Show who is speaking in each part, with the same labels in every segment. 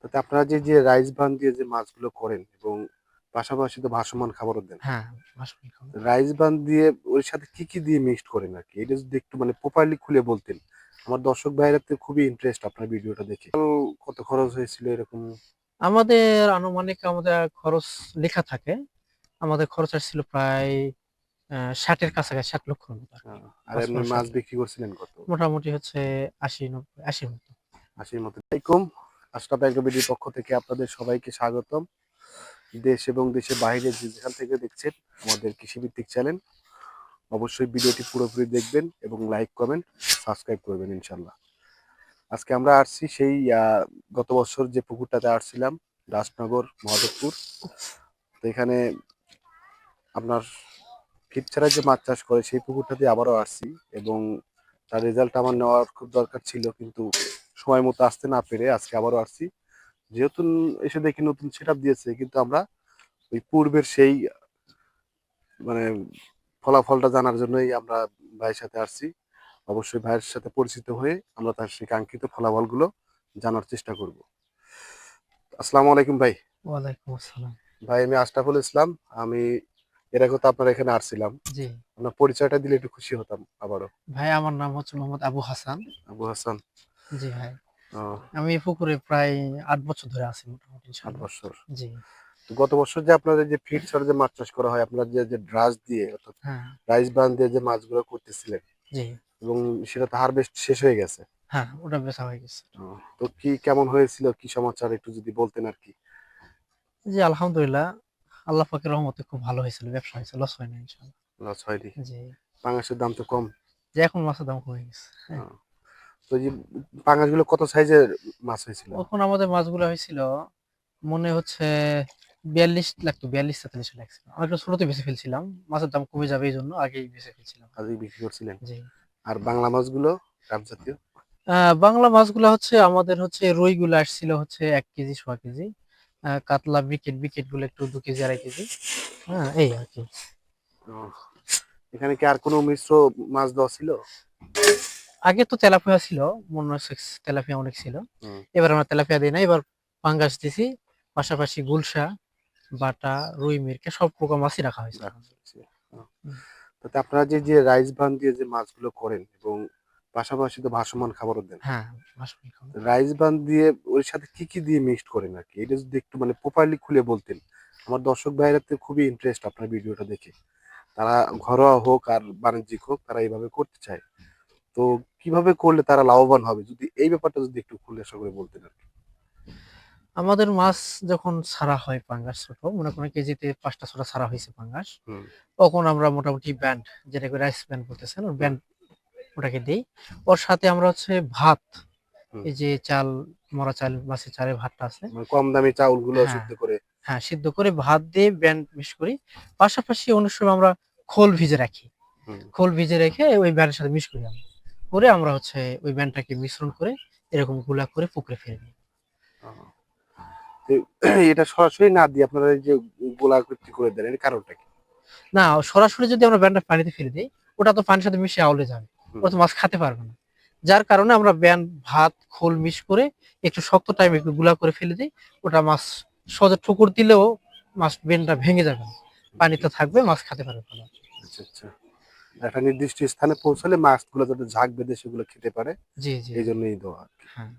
Speaker 1: তাতে আপনারা যে যে রাইস বান দিয়ে যে মাছগুলো করেন এবং পাশাপাশি তো ভাসমান খাবারও দেন।
Speaker 2: হ্যাঁ।
Speaker 1: রাইস বান দিয়ে ওর সাথে কি কি দিয়ে মিক্সড করেন আর কি? এটা যদি একটু মানে প্রপারলি খুলে বলতেন। আমার দর্শক ভাইরা তো খুবই ইন্টারেস্ট আপনার ভিডিওটা দেখে। কত খরচ হয়েছিল এরকম?
Speaker 2: আমাদের আনুমানিক আমাদের খরচ লেখা থাকে। আমাদের খরচ আসছিল প্রায় ষাটের কাছাকাছি ষাট লক্ষ আর
Speaker 1: মাছ বিক্রি করছিলেন কত?
Speaker 2: মোটামুটি হচ্ছে আশি নব্বই আশির মতো।
Speaker 1: আশির মতো। আশরাফ এগ্রোবিডির পক্ষ থেকে আপনাদের সবাইকে স্বাগতম। দেশ এবং দেশের বাইরে যে যেখান থেকে দেখছেন আমাদের কৃষিভিত্তিক চ্যানেল, অবশ্যই ভিডিওটি পুরোপুরি দেখবেন এবং লাইক, কমেন্ট, সাবস্ক্রাইব করবেন ইনশাল্লাহ আজকে আমরা আসছি সেই গত বছর যে পুকুরটাতে আসছিলাম রাজনগর মহাদেবপুর। তো এখানে আপনার ফিট ছাড়া যে মাছ চাষ করে সেই পুকুরটাতে আবারও আসছি এবং তার রেজাল্ট আমার নেওয়ার খুব দরকার ছিল, কিন্তু সময় মতো আসতে না পেরে আজকে আবারও আসছি। যেহেতু এসে দেখি নতুন সেট দিয়েছে কিন্তু আমরা ওই পূর্বের সেই মানে ফলাফলটা জানার জন্যই আমরা ভাইয়ের সাথে আসছি। অবশ্যই ভাইয়ের সাথে পরিচিত হয়ে আমরা তার সেই কাঙ্ক্ষিত ফলাফলগুলো জানার চেষ্টা করব। আসসালামু আলাইকুম ভাই।
Speaker 2: ওয়ালাইকুম আসসালাম।
Speaker 1: ভাই আমি আশরাফুল ইসলাম। আমি এর আগে তো আপনার এখানে আসছিলাম।
Speaker 2: জি।
Speaker 1: আপনার পরিচয়টা দিলে একটু খুশি হতাম আবারও।
Speaker 2: ভাই আমার নাম হচ্ছে মোহাম্মদ আবু হাসান।
Speaker 1: আবু হাসান।
Speaker 2: জি ভাই। আমি এই পুকুরে প্রায় আট বছর ধরে আছি মোটামুটি ইনশাআল্লাহ।
Speaker 1: বছর।
Speaker 2: জি।
Speaker 1: তো গত বছর যে আপনাদের যে ফিট ছাড়া যে মাছ চাষ করা হয় আপনার যে যে ড্রাস দিয়ে অর্থাৎ
Speaker 2: হ্যাঁ।
Speaker 1: রাইস বান দিয়ে যে মাছগুলো করতেছিলেন
Speaker 2: জি।
Speaker 1: এবং সেটা তো হারভেস্ট শেষ হয়ে গেছে।
Speaker 2: হ্যাঁ ওটা বেচা হয়ে গেছে।
Speaker 1: তো কি কেমন হয়েছিল? কি সমাচার? একটু যদি বলতেন আর কি।
Speaker 2: জি আলহামদুলিল্লাহ। আল্লাহ পাকের রহমতে খুব ভালো হয়েছিল ব্যবসা হয়েছে লস হয় না ইনশাআল্লাহ
Speaker 1: লস হয়নি।
Speaker 2: জি।
Speaker 1: পাঙাশের দাম তো কম।
Speaker 2: যে এখন মাছের দাম কমে গেছে। হ্যাঁ।
Speaker 1: তো এই যে পাঙাশগুলো কত সাইজের মাছ হয়েছিল?
Speaker 2: তখন আমাদের মাছগুলো হয়েছিল মনে হচ্ছে বিয়াল্লিশ লাগতো বিয়াল্লিশ তেতাল্লিশ লাগছিল আমি একটু ছোটতে বেশি ফেলছিলাম মাছের দাম কমে যাবে এই জন্য আগেই বেশি ফেলছিলাম।
Speaker 1: আজই বিক্রি করছিলেন?
Speaker 2: জি।
Speaker 1: আর বাংলা মাছগুলো ডাব জাতীয়?
Speaker 2: বাংলা মাছগুলো হচ্ছে আমাদের হচ্ছে রুই গুলো আসছিল হচ্ছে এক কেজি সোয়া কেজি। কাতলা বিকেট বিকেটগুলো একটু দু কেজি আড়াই কেজি। হ্যাঁ এই আর কি।
Speaker 1: এখানে কি আর কোনো মিশ্র মাছ দেওয়া ছিল?
Speaker 2: আগে তো তেলাপিয়া ছিল মনে তেলাপিয়া অনেক ছিল। এবার আমরা তেলাপিয়া দিই না এবার পাঙ্গাস দিছি। পাশাপাশি গুলশা বাটা রুই মিরকে সব প্রকার মাছই রাখা হয়েছে।
Speaker 1: তাতে আপনারা যে যে রাইস বান দিয়ে যে মাছগুলো করেন এবং পাশাপাশি তো ভাসমান খাবারও দেন।
Speaker 2: হ্যাঁ
Speaker 1: রাইস বান দিয়ে ওর সাথে কি কি দিয়ে মিক্সড করেন আর কি? এটা যদি একটু মানে প্রপারলি খুলে বলতেন। আমার দর্শক ভাইরা তো খুবই ইন্টারেস্ট আপনার ভিডিওটা দেখে। তারা ঘরোয়া হোক আর বাণিজ্যিক হোক তারা এইভাবে করতে চায়। তো কীভাবে করলে তারা লাভবান হবে? যদি এই ব্যাপারটা যদি একটু খুলে আশা করে বলতেন আর কি।
Speaker 2: আমাদের মাছ যখন ছাড়া হয় পাঙ্গাস ছোট মনে করেন কেজিতে পাঁচটা ছটা ছাড়া হয়েছে পাঙ্গাস তখন আমরা মোটামুটি ব্যান্ড যেটাকে রাইস ব্যান্ড বলতেছেন ওর ব্যান্ড ওটাকে দিই। ওর সাথে আমরা হচ্ছে ভাত এই যে চাল মরা চাল মাছের চালের ভাতটা আছে।
Speaker 1: মানে কম দামি চাউলগুলো
Speaker 2: হ্যাঁ।
Speaker 1: সিদ্ধ করে।
Speaker 2: হ্যাঁ সিদ্ধ করে ভাত দিয়ে ব্যান্ড মিশ করি। পাশাপাশি অনেক সময় আমরা খোল ভিজে রাখি। খোল ভিজে রেখে ওই ব্যান্ডের সাথে মিশ করি আমরা। করে আমরা হচ্ছে ওই ব্যান্ডটাকে মিশ্রণ করে এরকমগুলা করে পুকুরে ফেলে দিই।
Speaker 1: এটা সরাসরি না দিয়ে আপনারা যে গোলা কৃতি করে দেন এর কারণটা কি?
Speaker 2: না সরাসরি যদি আমরা ব্যান্ডটা পানিতে ফেলে দিই ওটা তো পানির সাথে মিশে আউলে যাবে। ওটা তো মাছ খেতে পারবে না। যার কারণে আমরা ব্যান্ড ভাত খোল মিশ করে একটু শক্ত টাইমে একটু গুলা করে ফেলে দিই ওটা মাছ সহজে ঠুকুর দিলেও মাছ ব্যান্ডটা ভেঙে যাবে না। পানিতে থাকবে মাছ খেতে পারবে ভালো
Speaker 1: আচ্ছা আচ্ছা। একটা নির্দিষ্ট স্থানে পৌঁছালে মাছগুলো যাতে ঝাঁক বেঁধে সেগুলো খেতে পারে এই জন্যই দেওয়া।
Speaker 2: হ্যাঁ।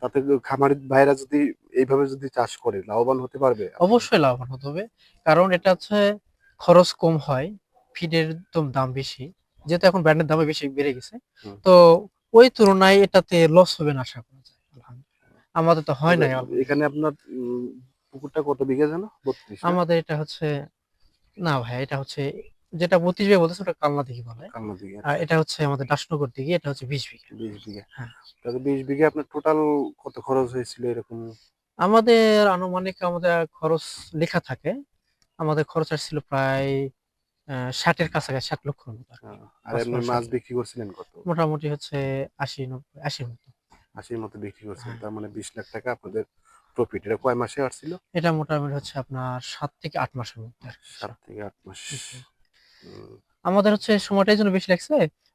Speaker 1: তাতে খামারি ভাইরা যদি এইভাবে যদি চাষ করে লাভবান হতে পারবে?
Speaker 2: অবশ্যই লাভবান হতে হবে কারণ এটা হচ্ছে খরচ কম হয় ফিডের তো দাম বেশি যেহেতু এখন ব্র্যান্ডের দামে বেশি বেড়ে গেছে। তো ওই তুলনায় এটাতে লস হবে না আশা করা যায় আমাদের তো হয় নাই
Speaker 1: এখানে আপনার পুকুরটা কত বিঘা জানো
Speaker 2: আমাদের এটা হচ্ছে না ভাই এটা হচ্ছে যেটা বত্রিশ বিঘা বলতেছে ওটা কালনা দিঘি বলে।
Speaker 1: কালনা দিকে
Speaker 2: আর এটা হচ্ছে আমাদের দাসনগর দিঘি এটা হচ্ছে বিশ বিঘা।
Speaker 1: বিশ বিঘা।
Speaker 2: হ্যাঁ।
Speaker 1: তাহলে বিশ বিঘা আপনার টোটাল কত খরচ হয়েছিল এরকম?
Speaker 2: আমাদের আনুমানিক আমাদের খরচ লেখা থাকে। আমাদের খরচ আসছিল প্রায় ষাটের কাছাকাছি ষাট লক্ষ মতো আর পাঁচ
Speaker 1: মাছ বিক্রি করছিলেন কত?
Speaker 2: মোটামুটি হচ্ছে আশি নব্বই আশির মতো।
Speaker 1: আশির মতো বিক্রি করছিলেন
Speaker 2: হ্যাঁ।
Speaker 1: তার মানে বিশ লাখ টাকা আপনাদের প্রফিট এটা কয় মাসে আসছিল?
Speaker 2: এটা মোটামুটি হচ্ছে আপনার সাত থেকে আট মাসের মধ্যে
Speaker 1: সাত থেকে আট মাস।
Speaker 2: আমাদের হচ্ছে সময়টাই জন্য বেশি লাগছে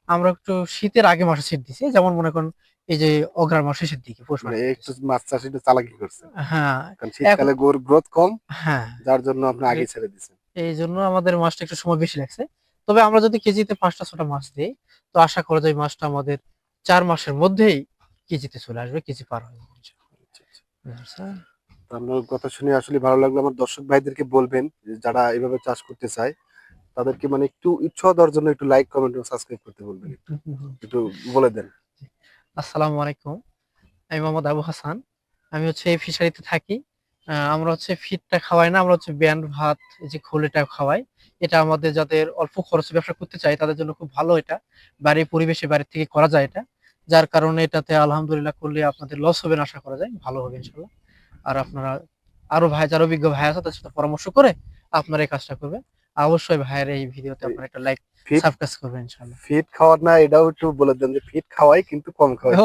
Speaker 2: আমরা একটু শীতের আগে মাসে সিট দিছি যেমন মনে করেন এই যে অগ্রাণ মাস শেষের দিকে পৌষ
Speaker 1: মানে একটু মাছ চাষ একটু চালাকি করছে।
Speaker 2: হ্যাঁ।
Speaker 1: কারণ শীতকালে গরুর গ্রোথ কম
Speaker 2: হ্যাঁ।
Speaker 1: যার জন্য আপনি আগে ছেড়ে
Speaker 2: এই জন্য আমাদের মাছটা একটু সময় বেশি লাগছে। তবে আমরা যদি কেজিতে পাঁচটা ছটা মাছ দিই তো আশা করা যায় মাছটা আমাদের চার মাসের মধ্যেই কেজিতে চলে আসবে কেজি পার হয়ে যাবে
Speaker 1: আপনার কথা শুনে আসলে ভালো লাগল। আমার দর্শক ভাইদেরকে বলবেন যে যারা এভাবে চাষ করতে চায় তাদেরকে মানে একটু উৎসাহ দেওয়ার জন্য একটু লাইক কমেন্ট এবং সাবস্ক্রাইব করতে বলবেন একটু বলে দেন।
Speaker 2: আসসালামু আলাইকুম। আমি মোহাম্মদ আবু হাসান। আমি হচ্ছে এই ফিশারিতে থাকি। আমরা হচ্ছে ফিটটা খাওয়াই না, আমরা হচ্ছে ব্যান্ড ভাত যে খোলেটা খাওয়াই। এটা আমাদের যাদের অল্প খরচে ব্যবসা করতে চাই, তাদের জন্য খুব ভালো এটা। বাড়ির পরিবেশে বাড়ির থেকে করা যায় এটা। যার কারণে এটাতে আলহামদুলিল্লাহ করলে আপনাদের লস হবে না, আশা করা যায়। ভালো হবে ইনশাল্লাহ আর আপনারা, আরও ভাই, যারা অভিজ্ঞ ভাই আছে, তাদের সাথে পরামর্শ করে আপনারা এই কাজটা করবেন। অবশ্যই ভাইয়ের এই ভিডিওতে আপনারা একটা লাইক সাবস্ক্রাইব করবেন ইনশাআল্লাহ।
Speaker 1: ফিট খাওয়ার না এটাও একটু বলে দেন যে ফিট খাওয়াই কিন্তু কম খাওয়াই।